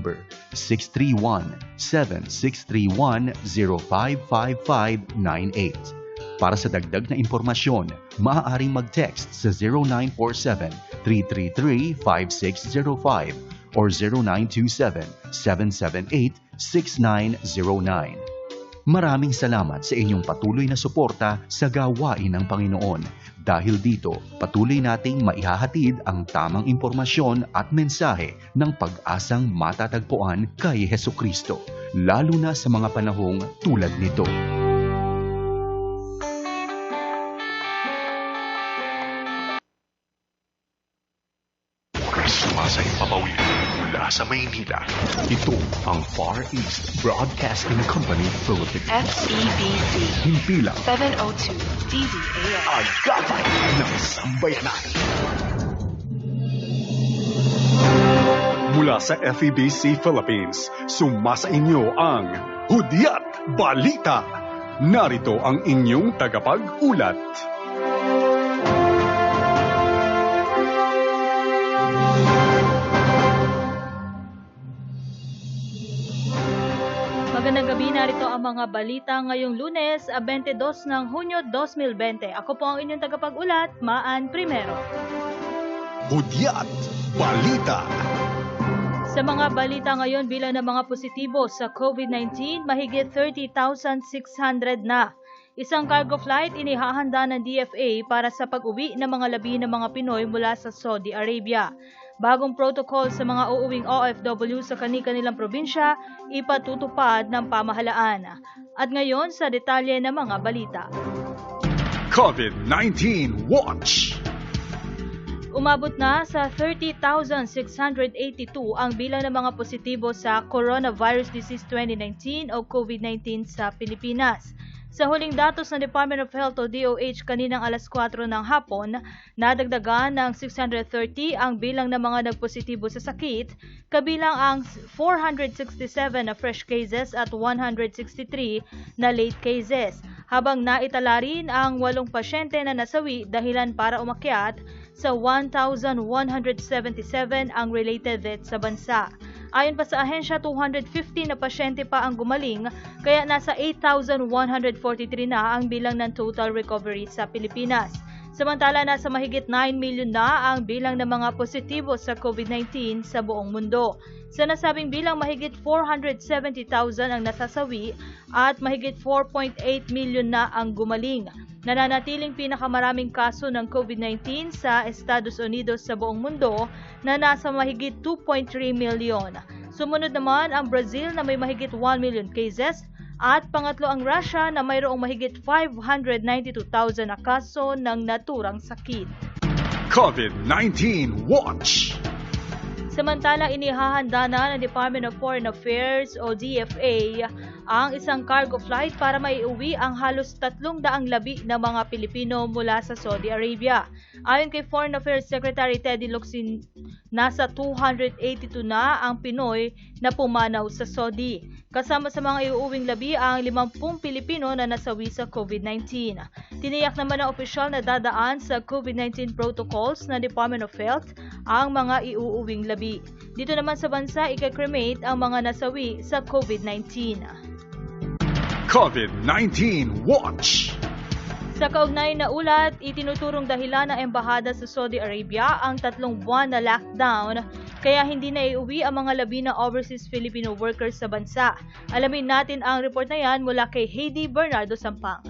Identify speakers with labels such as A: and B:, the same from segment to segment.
A: number 631-7631-055598. Para sa dagdag na impormasyon, maaaring mag-text sa 0947-333-5605 or 0927-778-6909. Maraming salamat sa inyong patuloy na suporta sa gawain ng Panginoon. Dahil dito, patuloy nating maihahatid ang tamang impormasyon at mensahe ng pag-asang matatagpuan kay Heso Kristo, lalo na sa mga panahong tulad nito.
B: Maynila. Ito ang Far East Broadcasting Company Philippines.
C: FEBC
B: Himpilang
C: 702 DZAM.
B: agapay ng sambayanan. Mula sa FEBC Philippines, sumasa inyo ang Hudyat Balita. Narito ang inyong tagapag-ulat.
D: Mga balita ngayong lunes, ah, 22 ng Hunyo 2020. Ako po ang inyong tagapag-ulat, Maan Primero.
B: Hudyat Balita.
D: Sa mga balita ngayon, bilang ng mga positibo sa COVID-19, mahigit 30,600 na. Isang cargo flight inihahanda ng DFA para sa pag-uwi ng mga labi ng mga Pinoy mula sa Saudi Arabia. Bagong protocol sa mga uuwing OFW sa kani-kanilang probinsya, ipatutupad ng pamahalaan. At ngayon sa detalye ng mga balita.
B: COVID-19 Watch.
D: Umabot na sa 30,682 ang bilang ng mga positibo sa Coronavirus Disease 2019 o COVID-19 sa Pilipinas. Sa huling datos ng Department of Health o DOH kaninang alas 4 ng hapon, nadagdagan ng 630 ang bilang ng mga nagpositibo sa sakit, kabilang ang 467 na fresh cases at 163 na late cases, habang naitala rin ang walong pasyente na nasawi dahilan para umakyat sa 1,177 ang related deaths sa bansa. Ayon pa sa ahensya, 250 na pasyente pa ang gumaling, kaya nasa 8,143 na ang bilang ng total recovery sa Pilipinas. Samantala, nasa mahigit 9 million na ang bilang ng mga positibo sa COVID-19 sa buong mundo. Sa nasabing bilang, mahigit 470,000 ang nasasawi at mahigit 4.8 million na ang gumaling. Nananatiling pinakamaraming kaso ng COVID-19 sa Estados Unidos sa buong mundo na nasa mahigit 2.3 million. Sumunod naman ang Brazil na may mahigit 1 million cases at pangatlo ang Russia na mayroong mahigit 592,000 na kaso ng naturang sakit.
B: COVID-19 Watch.
D: Samantala, inihahanda na ng Department of Foreign Affairs o DFA ang isang cargo flight para maiuwi ang halos tatlong daang labi ng mga Pilipino mula sa Saudi Arabia. Ayon kay Foreign Affairs Secretary Teddy Locsin, nasa 282 na ang Pinoy na pumanaw sa Saudi. Kasama sa mga iuuwing labi ang 50 Pilipino na nasawi sa COVID-19. Tiniyak naman ng opisyal na dadaan sa COVID-19 protocols ng Department of Health ang mga iuuwing labi. Dito naman sa bansa, ikakremate ang mga nasawi sa COVID-19.
B: COVID-19 Watch.
D: Sa kaugnay na ulat, itinuturong dahilan ng embahada sa Saudi Arabia ang tatlong buwan na lockdown kaya hindi na iuwi ang mga labi ng overseas Filipino workers sa bansa. Alamin natin ang report na yan mula kay Heidi Bernardo Sampang.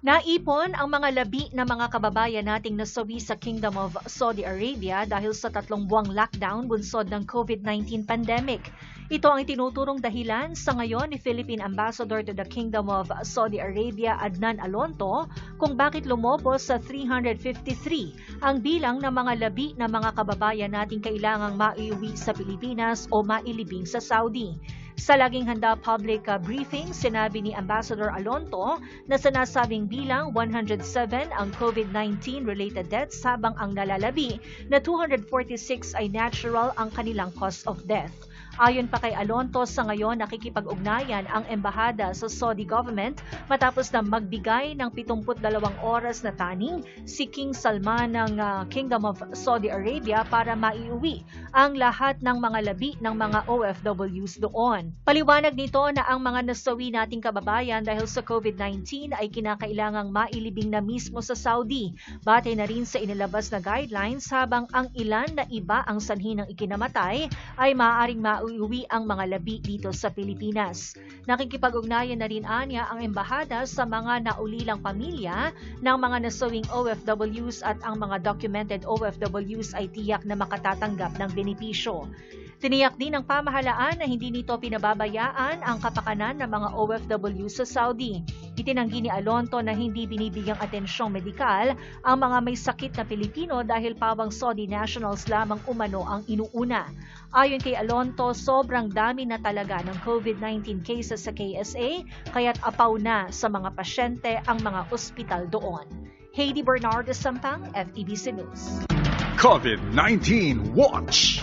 E: Naipon ang mga labi ng mga kababayan nating nasawi sa Kingdom of Saudi Arabia dahil sa tatlong buwang lockdown bunsod ng COVID-19 pandemic. Ito ang itinuturong dahilan sa ngayon ni Philippine Ambassador to the Kingdom of Saudi Arabia Adnan Alonto kung bakit lumobos sa 353 ang bilang ng mga labi ng mga kababayan nating kailangang maiuwi sa Pilipinas o mailibing sa Saudi. Sa laging handa public uh, briefing, sinabi ni Ambassador Alonto na sa nasabing bilang 107 ang COVID-19 related deaths habang ang nalalabi na 246 ay natural ang kanilang cause of death. Ayon pa kay Alonto, sa ngayon nakikipag-ugnayan ang embahada sa Saudi government matapos na magbigay ng 72 oras na taning si King Salman ng ah, Kingdom of Saudi Arabia para maiuwi ang lahat ng mga labi ng mga OFWs doon. Paliwanag nito na ang mga nasawi nating kababayan dahil sa COVID-19 ay kinakailangang mailibing na mismo sa Saudi. Batay na rin sa inilabas na guidelines habang ang ilan na iba ang sanhi ng ikinamatay ay maaaring mauuwi ang mga labi dito sa Pilipinas. Nakikipag-ugnayan na rin anya ang embahada sa mga naulilang pamilya ng mga nasawing OFWs at ang mga documented OFWs ay tiyak na makatatanggap ng benepisyo. Tiniyak din ng pamahalaan na hindi nito pinababayaan ang kapakanan ng mga OFW sa Saudi. Itinanggi ni Alonto na hindi binibigyang atensyong medikal ang mga may sakit na Pilipino dahil pawang Saudi nationals lamang umano ang inuuna. Ayon kay Alonto, sobrang dami na talaga ng COVID-19 cases sa KSA kaya't apaw na sa mga pasyente ang mga ospital doon. Heidi Bernardo Sampang, FEBC News.
B: COVID-19 Watch.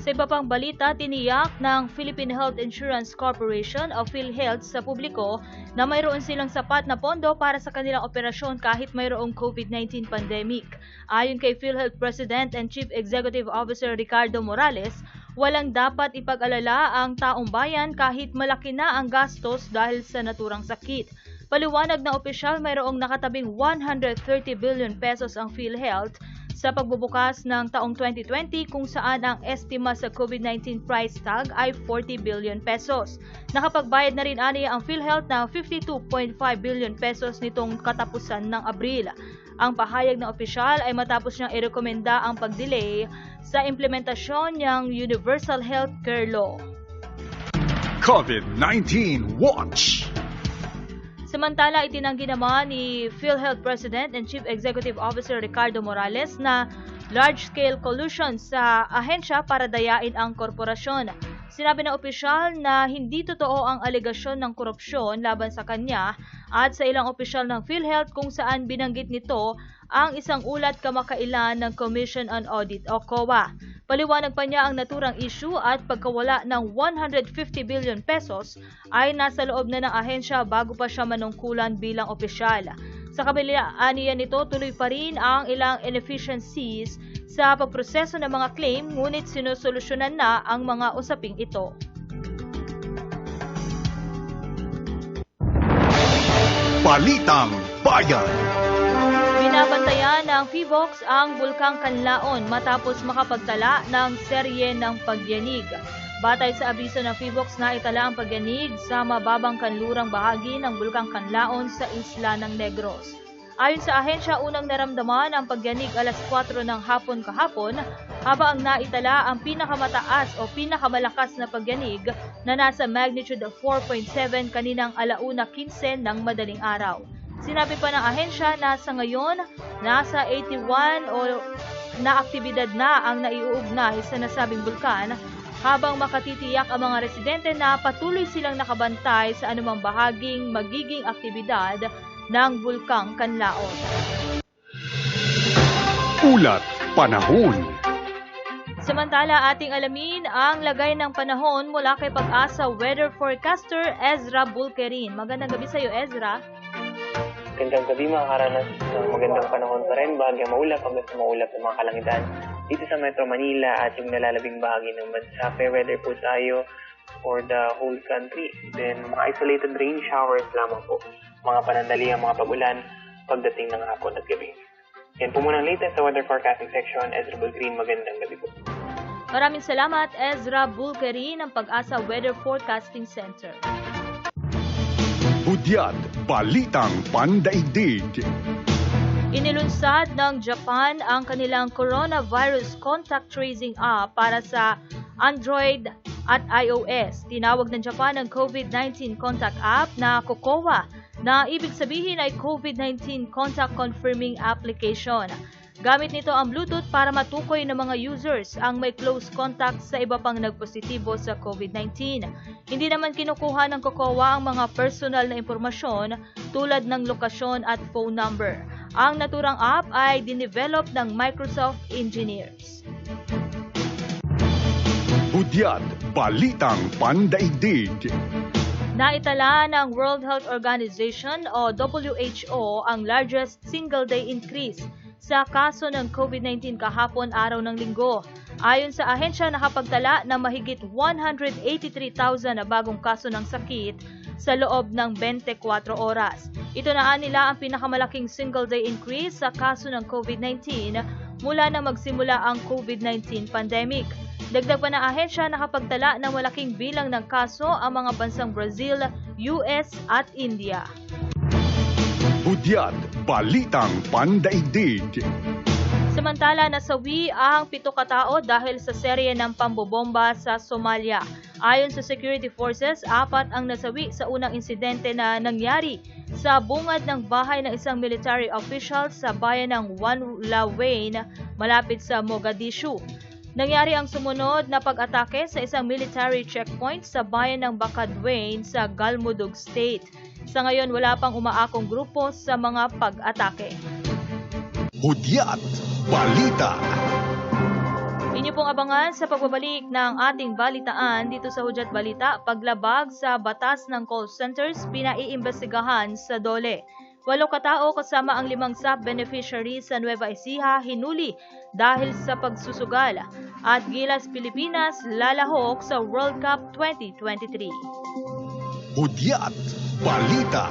D: Sa iba pang balita, tiniyak ng Philippine Health Insurance Corporation o PhilHealth sa publiko na mayroon silang sapat na pondo para sa kanilang operasyon kahit mayroong COVID-19 pandemic. Ayon kay PhilHealth President and Chief Executive Officer Ricardo Morales, walang dapat ipag-alala ang taong bayan kahit malaki na ang gastos dahil sa naturang sakit. Paliwanag na opisyal mayroong nakatabing 130 billion pesos ang PhilHealth sa pagbubukas ng taong 2020 kung saan ang estima sa COVID-19 price tag ay 40 billion pesos. Nakapagbayad na rin ani ang PhilHealth ng 52.5 billion pesos nitong katapusan ng Abril. Ang pahayag ng opisyal ay matapos niyang irekomenda ang pag-delay sa implementasyon ng Universal Healthcare Law.
B: COVID-19 Watch.
D: Samantala, itinanggi naman ni PhilHealth President and Chief Executive Officer Ricardo Morales na large-scale collusion sa ahensya para dayain ang korporasyon. Sinabi ng opisyal na hindi totoo ang alegasyon ng korupsyon laban sa kanya at sa ilang opisyal ng PhilHealth kung saan binanggit nito ang isang ulat kamakailan ng Commission on Audit o COA. Paliwanag pa niya ang naturang issue at pagkawala ng 150 billion pesos ay nasa loob na ng ahensya bago pa siya manungkulan bilang opisyal. Sa kabilaan niya nito, tuloy pa rin ang ilang inefficiencies sa pagproseso ng mga claim ngunit sinusolusyonan na ang mga usaping ito.
B: Balitang Bayan.
D: Binabantayan ng PHIVOX ang Bulkang Kanlaon matapos makapagtala ng serye ng pagyanig. Batay sa abiso ng PHIVOX na itala ang pagyanig sa mababang kanlurang bahagi ng Bulkang Kanlaon sa isla ng Negros. Ayon sa ahensya, unang naramdaman ang pagyanig alas 4 ng hapon kahapon habang ang naitala ang pinakamataas o pinakamalakas na pagyanig na nasa magnitude of 4.7 kaninang alauna 15 ng madaling araw. Sinabi pa ng ahensya na sa ngayon, nasa 81 o na aktibidad na ang naiuugnay sa nasabing bulkan habang makatitiyak ang mga residente na patuloy silang nakabantay sa anumang bahaging magiging aktibidad ng Bulkang Kanlaon.
B: Ulat Panahon.
D: Samantala, ating alamin ang lagay ng panahon mula kay Pag-asa Weather Forecaster Ezra Bulkerin. Magandang gabi sa iyo, Ezra.
F: Magandang gabi mga karanas ng magandang panahon pa rin, bahagyang maulap hanggang sa maulap ng mga kalangitan dito sa Metro Manila at yung nalalabing bahagi ng bansa. Fair weather po tayo for the whole country. Then, mga isolated rain showers lamang po. Mga panandaliang mga pag-ulan pagdating ng hapon at gabi. Yan po muna ang latest sa weather forecasting section. Ezra Green, magandang gabi po.
D: Maraming salamat, Ezra Bulkerin ng Pag-asa Weather Forecasting Center.
B: Hudyat Balitang Pandaigdig.
D: Inilunsad ng Japan ang kanilang coronavirus contact tracing app para sa Android at iOS. Tinawag ng Japan ang COVID-19 contact app na COCOA na ibig sabihin ay COVID-19 contact confirming application. Gamit nito ang Bluetooth para matukoy ng mga users ang may close contact sa iba pang nagpositibo sa COVID-19. Hindi naman kinukuha ng COCOA ang mga personal na impormasyon tulad ng lokasyon at phone number. Ang naturang app ay dinevelop ng Microsoft engineers.
B: Hudyat Balitang Pandaigdig.
D: Naitala ng World Health Organization o WHO ang largest single-day increase sa kaso ng COVID-19 kahapon araw ng linggo. Ayon sa ahensya, nakapagtala ng mahigit 183,000 na bagong kaso ng sakit sa loob ng 24 oras. Ito na nila ang pinakamalaking single-day increase sa kaso ng COVID-19 mula na magsimula ang COVID-19 pandemic. Dagdag pa na ahensya nakapagtala ng malaking bilang ng kaso ang mga bansang Brazil, US at India.
B: Hudyat Balitang Pandaigdig.
D: Samantala, nasawi ang pito katao dahil sa serye ng pambobomba sa Somalia. Ayon sa security forces, apat ang nasawi sa unang insidente na nangyari sa bungad ng bahay ng isang military official sa bayan ng Wanlawayn malapit sa Mogadishu. Nangyari ang sumunod na pag-atake sa isang military checkpoint sa bayan ng Bakadwain sa Galmudug State. Sa ngayon, wala pang umaakong grupo sa mga pag-atake.
B: Hudyat Balita.
D: Inyo pong abangan sa pagbabalik ng ating balitaan dito sa Hudyat Balita, paglabag sa batas ng call centers pinaiimbestigahan sa DOLE. Walo katao kasama ang limang SAP beneficiaries sa Nueva Ecija hinuli dahil sa pagsusugal at Gilas Pilipinas lalahok sa World Cup 2023.
B: Hudyat Balita.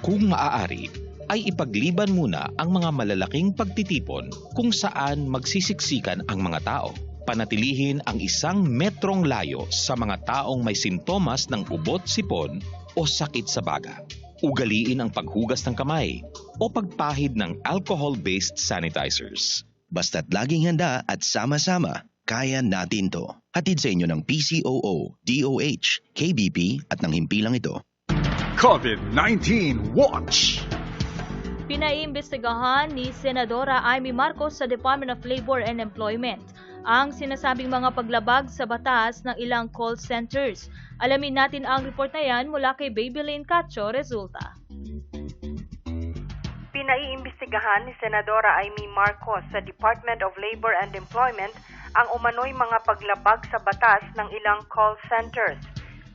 G: Kung maaari, ay ipagliban muna ang mga malalaking pagtitipon kung saan magsisiksikan ang mga tao. Panatilihin ang isang metrong layo sa mga taong may sintomas ng ubot sipon o sakit sa baga. Ugaliin ang paghugas ng kamay o pagpahid ng alcohol-based sanitizers.
H: Basta't laging handa at sama-sama, kaya natin to. Hatid sa inyo ng PCOO, DOH, KBP at ng himpilang ito.
B: COVID-19 Watch.
D: Pinaiimbestigahan ni Senadora Amy Marcos sa Department of Labor and Employment ang sinasabing mga paglabag sa batas ng ilang call centers. Alamin natin ang report na yan mula kay Babylin Cacho Resulta.
I: Pinaiimbestigahan ni Senadora Amy Marcos sa Department of Labor and Employment ang umano'y mga paglabag sa batas ng ilang call centers.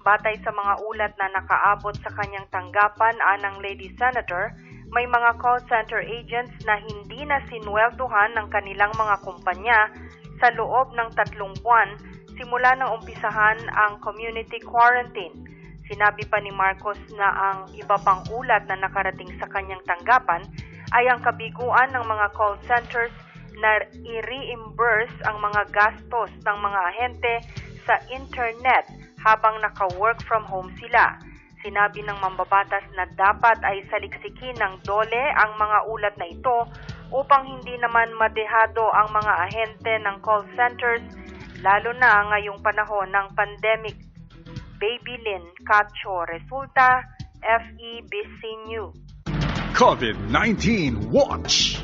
I: Batay sa mga ulat na nakaabot sa kanyang tanggapan anang Lady Senator, may mga call center agents na hindi na sinweldohan ng kanilang mga kumpanya sa loob ng tatlong buwan simula nang umpisahan ang community quarantine. Sinabi pa ni Marcos na ang iba pang ulat na nakarating sa kanyang tanggapan ay ang kabiguan ng mga call centers na i-reimburse ang mga gastos ng mga ahente sa internet habang naka-work from home sila. Sinabi ng mambabatas na dapat ay saliksikin ng dole ang mga ulat na ito upang hindi naman madehado ang mga ahente ng call centers lalo na ngayong panahon ng pandemic. Baby Lynn Cacho Resulta, FEBC News.
B: COVID-19 Watch.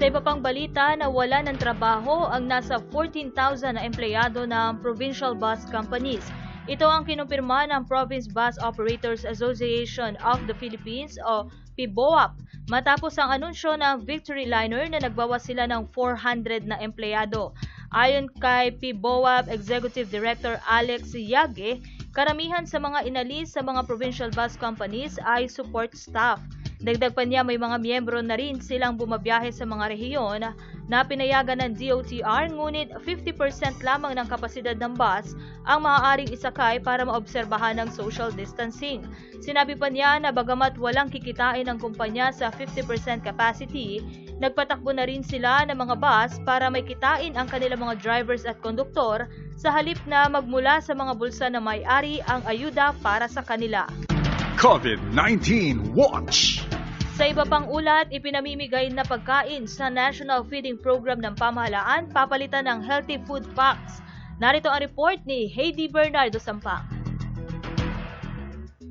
D: Sa iba pang balita, nawala ng trabaho ang nasa 14,000 na empleyado ng provincial bus companies. Ito ang kinumpirma ng Province Bus Operators Association of the Philippines o PBOAP matapos ang anunsyo ng Victory Liner na nagbawas sila ng 400 na empleyado. Ayon kay PBOAP Executive Director Alex Yage, karamihan sa mga inalis sa mga provincial bus companies ay support staff. Dagdag pa niya may mga miyembro na rin silang bumabiyahe sa mga rehiyon na pinayagan ng DOTR ngunit 50% lamang ng kapasidad ng bus ang maaaring isakay para maobserbahan ng social distancing. Sinabi pa niya na bagamat walang kikitain ng kumpanya sa 50% capacity, nagpatakbo na rin sila ng mga bus para may kitain ang kanilang mga drivers at konduktor sa halip na magmula sa mga bulsa na may-ari ang ayuda para sa kanila.
B: COVID-19 Watch.
D: Sa iba pang ulat, ipinamimigay na pagkain sa National Feeding Program ng pamahalaan papalitan ng healthy food packs. Narito ang report ni Heidi Bernardo Sampang.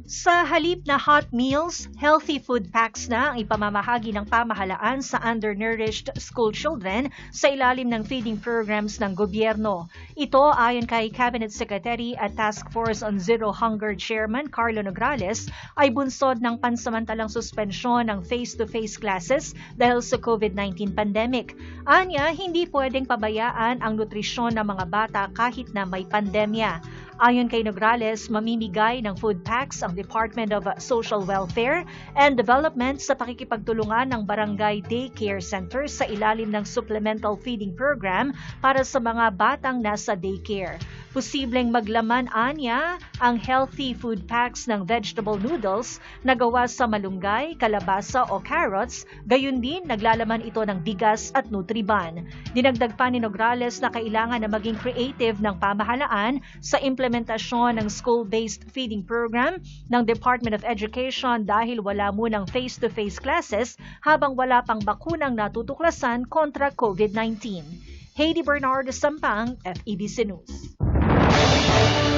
E: Sa halip na hot meals, healthy food packs na ang ipamamahagi ng pamahalaan sa undernourished school children sa ilalim ng feeding programs ng gobyerno. Ito ayon kay Cabinet Secretary at Task Force on Zero Hunger Chairman Carlo Nograles ay bunsod ng pansamantalang suspensyon ng face-to-face classes dahil sa COVID-19 pandemic. Anya, hindi pwedeng pabayaan ang nutrisyon ng mga bata kahit na may pandemya. Ayon kay Nograles, mamimigay ng food packs ang Department of Social Welfare and Development sa pakikipagtulungan ng barangay daycare centers sa ilalim ng supplemental feeding program para sa mga batang nasa daycare. Posibleng maglaman anya ang healthy food packs ng vegetable noodles na gawa sa malunggay, kalabasa o carrots, gayon din naglalaman ito ng bigas at Nutriban. Dinagdag pa ni Nograles na kailangan na maging creative ng pamahalaan sa implementasyon ng school-based feeding program ng Department of Education dahil wala munang face-to-face classes habang wala pang bakunang natutuklasan kontra COVID-19. Heidi Bernardo Sampang, FEBC News.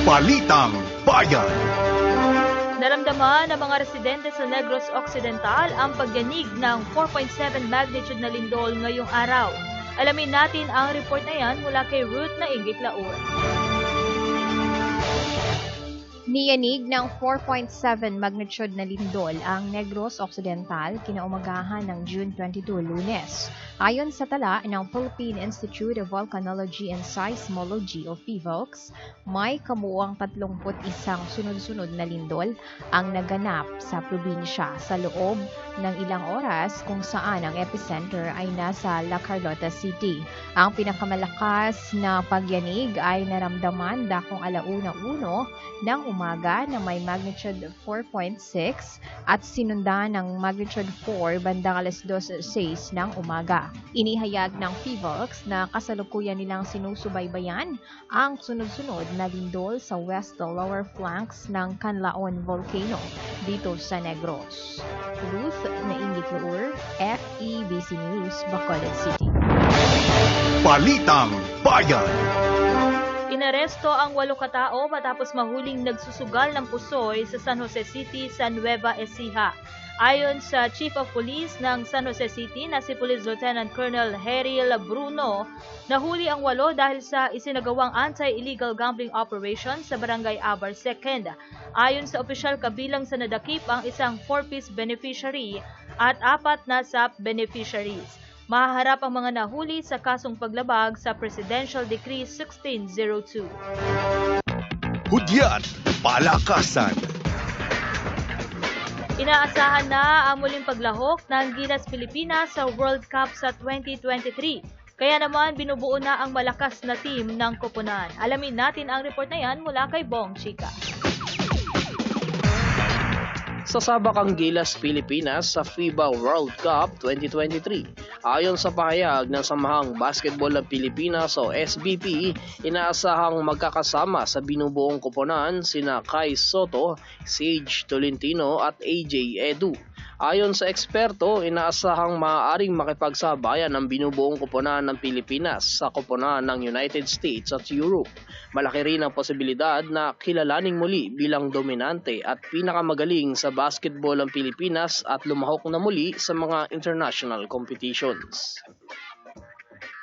B: Balitang Bayan.
D: Naramdaman ng mga residente sa Negros Occidental ang pagyanig ng 4.7 magnitude na lindol ngayong araw. Alamin natin ang report na yan mula kay Ruth na Ingit Laur.
J: Niyanig ng 4.7 magnitude na lindol ang Negros Occidental kinaumagahan ng June 22, lunes. Ayon sa tala ng Philippine Institute of Volcanology and Seismology o PHIVOLCS, may kamuang 31 sunod-sunod na lindol ang naganap sa probinsya sa loob ng ilang oras kung saan ang epicenter ay nasa La Carlota City. Ang pinakamalakas na pagyanig ay naramdaman dakong alauna uno ng umaga na may magnitude 4.6 at sinundan ng magnitude 4 bandang alas 2.06 ng umaga. Inihayag ng PHIVOLCS na kasalukuyan nilang sinusubaybayan ang sunod-sunod na lindol sa west lower flanks ng Canlaon Volcano dito sa Negros. Ruth na Ingit Laur, FEBC News, Bacolod City.
B: Balitang Bayan.
D: Inaresto ang walo katao matapos mahuling nagsusugal ng pusoy sa San Jose City sa Nueva Ecija. Ayon sa Chief of Police ng San Jose City na si Police Lieutenant Colonel Heril Bruno, nahuli ang walo dahil sa isinagawang anti-illegal gambling operation sa Barangay Abar 2nd. Ayon sa opisyal kabilang sa nadakip ang isang 4-piece beneficiary at apat na SAP beneficiaries. Mahaharap ang mga nahuli sa kasong paglabag sa Presidential Decree 1602.
B: Hudyat Palakasan.
D: Inaasahan na ang muling paglahok ng Gilas Pilipinas sa World Cup sa 2023. Kaya naman binubuo na ang malakas na team ng koponan. Alamin natin ang report na yan mula kay Bong Chica.
K: Sasabak ang Gilas Pilipinas sa FIBA World Cup 2023. Ayon sa pahayag ng Samahang Basketball ng Pilipinas o SBP, inaasahang magkakasama sa binubuong koponan sina Kai Soto, Sage Tolentino at AJ Edu. Ayon sa eksperto, inaasahang maaaring makipagsabayan ang binubuong koponan ng Pilipinas sa koponan ng United States at Europe. Malaki rin ang posibilidad na kilalaning muli bilang dominante at pinakamagaling sa basketball ang Pilipinas at lumahok na muli sa mga international competitions.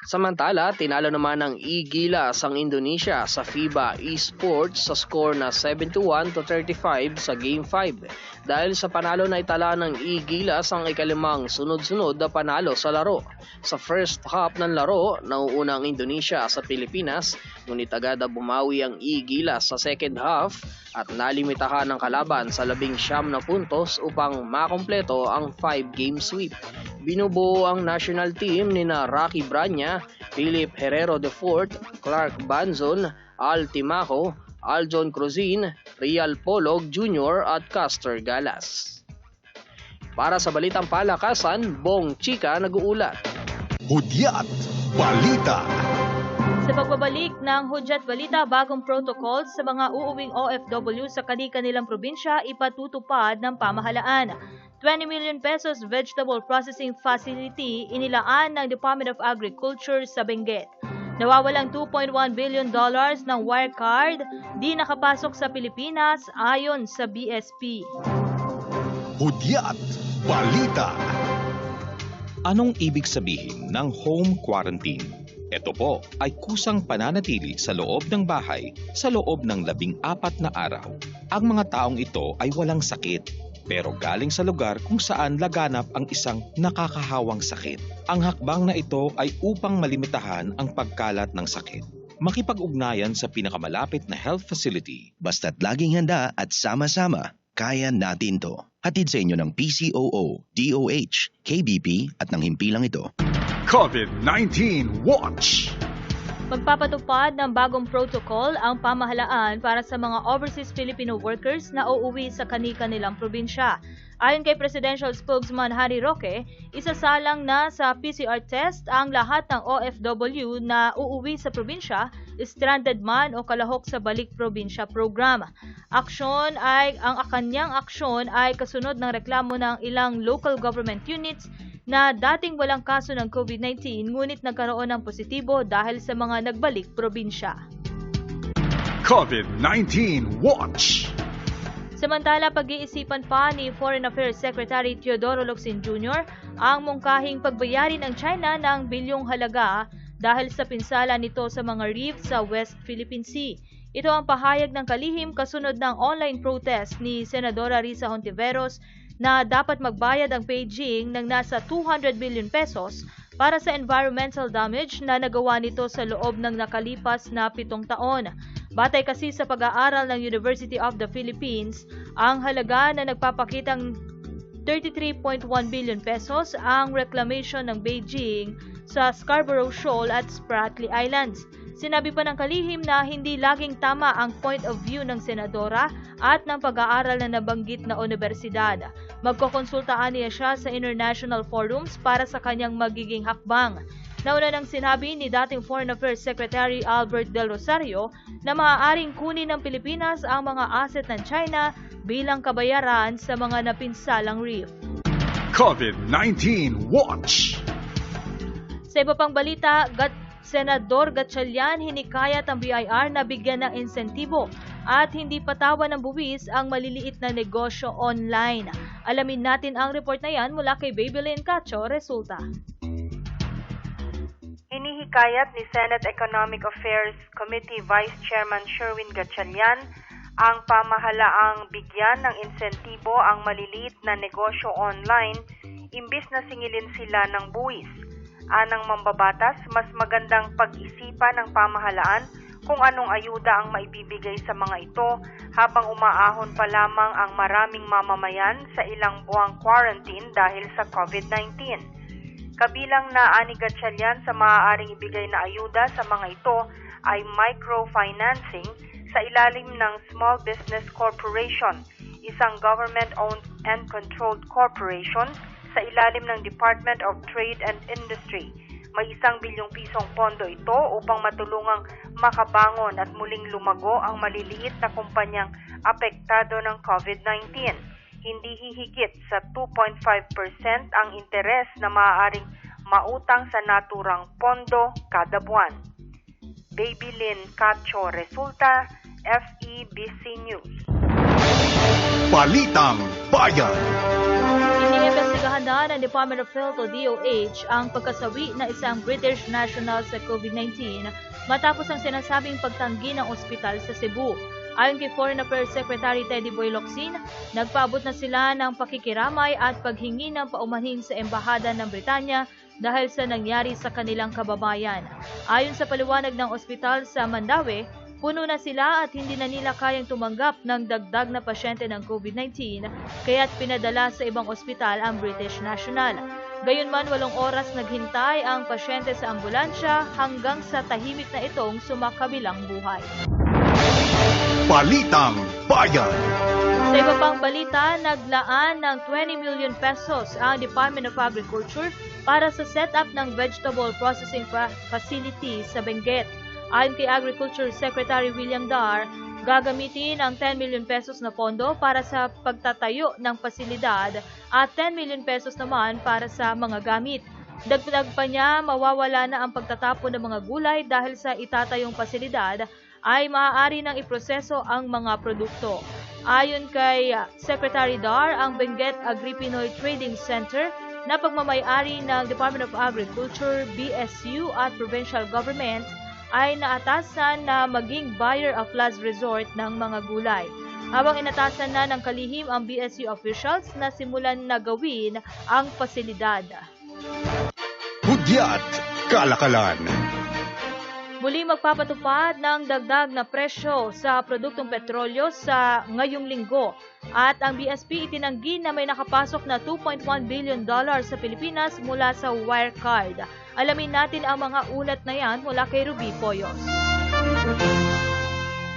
K: Samantala, tinalo naman ng Igilas ang Indonesia sa FIBA Esports sa score na 71 to 35 sa Game 5 dahil sa panalo na itala ng Igilas ang ikalimang sunod-sunod na panalo sa laro. Sa first half ng laro, nauuna ang Indonesia sa Pilipinas, ngunit agad bumawi ang Igilas sa second half at nalimitahan ng kalaban sa labing siyam na puntos upang makompleto ang 5-game sweep. Binubuo ang national team ni na Rocky Branya, Philip Herrero IV, Clark Banzon, Al Timaco, Aljon Cruzin, Real Polog Jr. at Castor Galas. Para sa Balitang Palakasan, Bong Chika nag-uulat.
B: Hudyat Balita.
D: Sa pagbabalik ng Hudyat Balita, bagong protocol sa mga uuwing OFW sa kani-kanilang probinsya ipatutupad ng pamahalaan. 20 million pesos vegetable processing facility inilaan ng Department of Agriculture sa Benguet. Nawawalang 2.1 billion dollars ng Wirecard di nakapasok sa Pilipinas ayon sa BSP.
B: Hudyat Balita.
G: Anong ibig sabihin ng home quarantine? Ito po ay kusang pananatili sa loob ng bahay sa loob ng labing apat na araw. Ang mga taong ito ay walang sakit pero galing sa lugar kung saan laganap ang isang nakakahawang sakit. Ang hakbang na ito ay upang malimitahan ang pagkalat ng sakit. Makipag-ugnayan sa pinakamalapit na health facility.
H: Basta't laging handa at sama-sama, kaya natin to. Hatid sa inyo ng PCOO, DOH, KBP at ng himpilang ito.
B: COVID-19 Watch!
D: Magpapatupad ng bagong protocol ang pamahalaan para sa mga overseas Filipino workers na uuwi sa kani-kanilang probinsya. Ayon kay Presidential Spokesman Harry Roque, isasalang na sa PCR test ang lahat ng OFW na uuwi sa probinsya, stranded man o kalahok sa balik probinsya program. Aksyon ay ang kanyang aksyon ay kasunod ng reklamo ng ilang local government units na dating walang kaso ng COVID-19 ngunit nagkaroon ng positibo dahil sa mga nagbalik probinsya.
B: COVID-19 Watch!
D: Samantala, pag-iisipan pa ni Foreign Affairs Secretary Teodoro Locsin Jr. ang mungkahing pagbayari ng China ng bilyong halaga dahil sa pinsala nito sa mga reef sa West Philippine Sea. Ito ang pahayag ng kalihim kasunod ng online protest ni Senadora Risa Hontiveros na dapat magbayad ang Beijing ng nasa 200 billion pesos para sa environmental damage na nagawa nito sa loob ng nakalipas na pitong taon. Batay kasi sa pag-aaral ng University of the Philippines, ang halaga na nagpapakitang 33.1 billion pesos ang reclamation ng Beijing sa Scarborough Shoal at Spratly Islands. Sinabi pa ng kalihim na hindi laging tama ang point of view ng senadora at ng pag-aaral na nabanggit na universidad. Magkokonsultaan niya siya sa international forums para sa kanyang magiging hakbang. Nauna nang sinabi ni dating Foreign Affairs Secretary Albert Del Rosario na maaaring kunin ng Pilipinas ang mga asset ng China bilang kabayaran sa mga napinsalang reef.
B: COVID-19 Watch!
D: Sa iba pang balita, Gat Senador Gatchalian hinikayat ang BIR na bigyan ng insentibo at hindi patawan ng buwis ang maliliit na negosyo online. Alamin natin ang report na yan mula kay Babylin Cacho, resulta.
I: Hinihikayat ni Senate Economic Affairs Committee Vice Chairman Sherwin Gatchalian ang pamahalaang bigyan ng insentibo ang maliliit na negosyo online imbis na singilin sila ng buwis. Anang mambabatas, mas magandang pag-isipan ng pamahalaan kung anong ayuda ang maibibigay sa mga ito habang umaahon pa lamang ang maraming mamamayan sa ilang buwang quarantine dahil sa COVID-19. Kabilang na ani Gatchalian sa maaaring ibigay na ayuda sa mga ito ay microfinancing sa ilalim ng Small Business Corporation, isang government-owned and controlled corporation sa ilalim ng Department of Trade and Industry. May isang bilyong pisong pondo ito upang matulungang makabangon at muling lumago ang maliliit na kumpanyang apektado ng COVID-19 hindi hihigit sa 2.5% ang interes na maaaring mautang sa naturang pondo kada buwan. Baby Lynn Cacho Resulta, FEBC News.
B: Balitang Bayan
D: Iniimbestigahan na ng Department of Health o DOH ang pagkasawi na isang British national sa COVID-19 matapos ang sinasabing pagtanggi ng ospital sa Cebu. Ayon kay Foreign Affairs Secretary Teddy Boy Locsin, nagpaabot na sila ng pakikiramay at paghingi ng paumanhin sa Embahada ng Britanya dahil sa nangyari sa kanilang kababayan. Ayon sa paliwanag ng ospital sa Mandawi, puno na sila at hindi na nila kayang tumanggap ng dagdag na pasyente ng COVID-19 kaya't pinadala sa ibang ospital ang British National. Gayunman walong oras naghintay ang pasyente sa ambulansya hanggang sa tahimik na itong sumakabilang buhay.
B: Balitang Bayan
D: Sa iba pang balita, naglaan ng 20 million pesos ang Department of Agriculture para sa setup ng vegetable processing fa- facility sa Benguet. Ayon kay Agriculture Secretary William Dar, gagamitin ang 10 million pesos na pondo para sa pagtatayo ng pasilidad at 10 million pesos naman para sa mga gamit. Dagdag pa niya, mawawala na ang pagtatapon ng mga gulay dahil sa itatayong pasilidad ay maaari nang iproseso ang mga produkto. Ayon kay Secretary Dar, ang Benguet Agri-Pinoy Trading Center na pagmamayari ng Department of Agriculture, BSU at provincial government ay naatasan na maging buyer of last resort ng mga gulay. Habang inatasan na ng kalihim ang BSU officials na simulan na gawin ang pasilidad.
B: Hudyat Kalakalan.
D: Muli magpapatupad ng dagdag na presyo sa produktong petrolyo sa ngayong linggo at ang BSP itinanggi na may nakapasok na 2.1 billion dollars sa Pilipinas mula sa Wirecard. Alamin natin ang mga ulat na yan mula kay Ruby Poyos.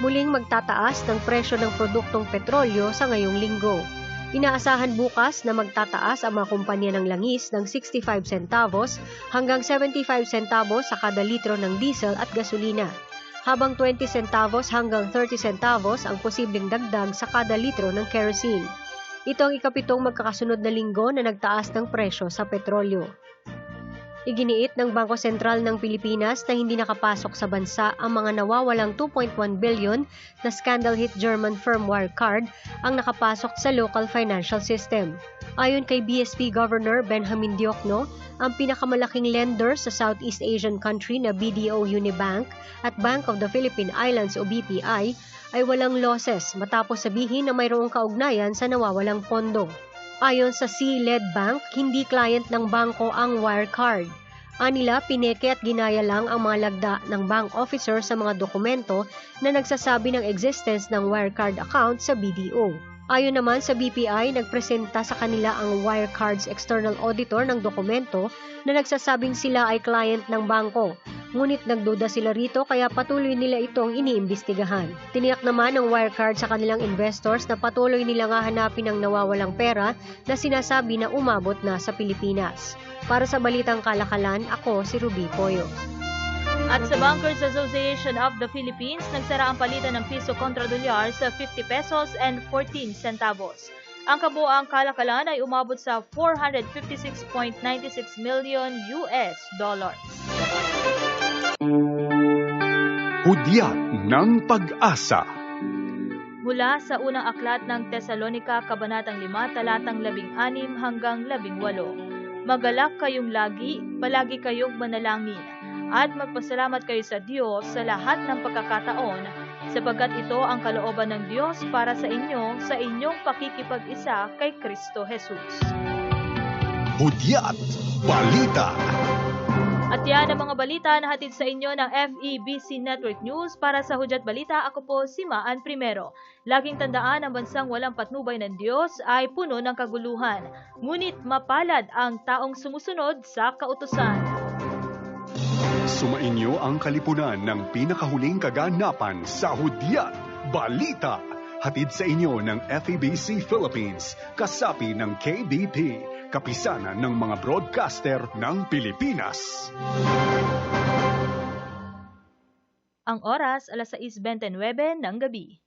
L: Muling magtataas ng presyo ng produktong petrolyo sa ngayong linggo. Inaasahan bukas na magtataas ang mga kumpanya ng langis ng 65 centavos hanggang 75 centavos sa kada litro ng diesel at gasolina, habang 20 centavos hanggang 30 centavos ang posibleng dagdag sa kada litro ng kerosene. Ito ang ikapitong magkakasunod na linggo na nagtaas ng presyo sa petrolyo. Iginiit ng Bangko Sentral ng Pilipinas na hindi nakapasok sa bansa ang mga nawawalang 2.1 billion na scandal hit German firm Wirecard ang nakapasok sa local financial system. Ayon kay BSP Governor Benjamin Diokno, ang pinakamalaking lender sa Southeast Asian country na BDO Unibank at Bank of the Philippine Islands o BPI ay walang losses matapos sabihin na mayroong kaugnayan sa nawawalang pondo. Ayon sa C-led bank, hindi client ng bangko ang Wirecard. Anila, pineke at ginaya lang ang mga lagda ng bank officer sa mga dokumento na nagsasabi ng existence ng Wirecard account sa BDO. Ayon naman sa BPI, nagpresenta sa kanila ang Wirecard's external auditor ng dokumento na nagsasabing sila ay client ng bangko. Ngunit nagduda sila rito kaya patuloy nila itong iniimbestigahan. Tiniyak naman ng Wirecard sa kanilang investors na patuloy nilang hahanapin ang nawawalang pera na sinasabi na umabot na sa Pilipinas. Para sa Balitang Kalakalan, ako si Ruby Poyo.
D: At sa Bankers Association of the Philippines, nagsara ang palitan ng piso kontra dolyar sa 50 pesos and 14 centavos. Ang kabuang kalakalan ay umabot sa 456.96 million US dollars.
B: Hudyat ng Pag-asa.
D: Mula sa unang aklat ng Tesalonika, Kabanatang 5, talatang 16 hanggang 18. Magalak kayong lagi, palagi kayong manalangin, at magpasalamat kayo sa Diyos sa lahat ng pagkakataon, sapagkat ito ang kalooban ng Diyos para sa inyo sa inyong pakikipag-isa kay Kristo Jesus.
B: Hudyat Balita.
D: At yan ang mga balita na hatid sa inyo ng FEBC Network News. Para sa Hudyat Balita, ako po si Maan Primero. Laging tandaan ang bansang walang patnubay ng Diyos ay puno ng kaguluhan. Ngunit mapalad ang taong sumusunod sa kautusan.
B: Sumainyo ang kalipunan ng pinakahuling kaganapan sa Hudyat Balita. Hatid sa inyo ng FEBC Philippines, kasapi ng KBP, kapisanan ng mga broadcaster ng Pilipinas.
D: Ang oras, alas 6.29 ng gabi.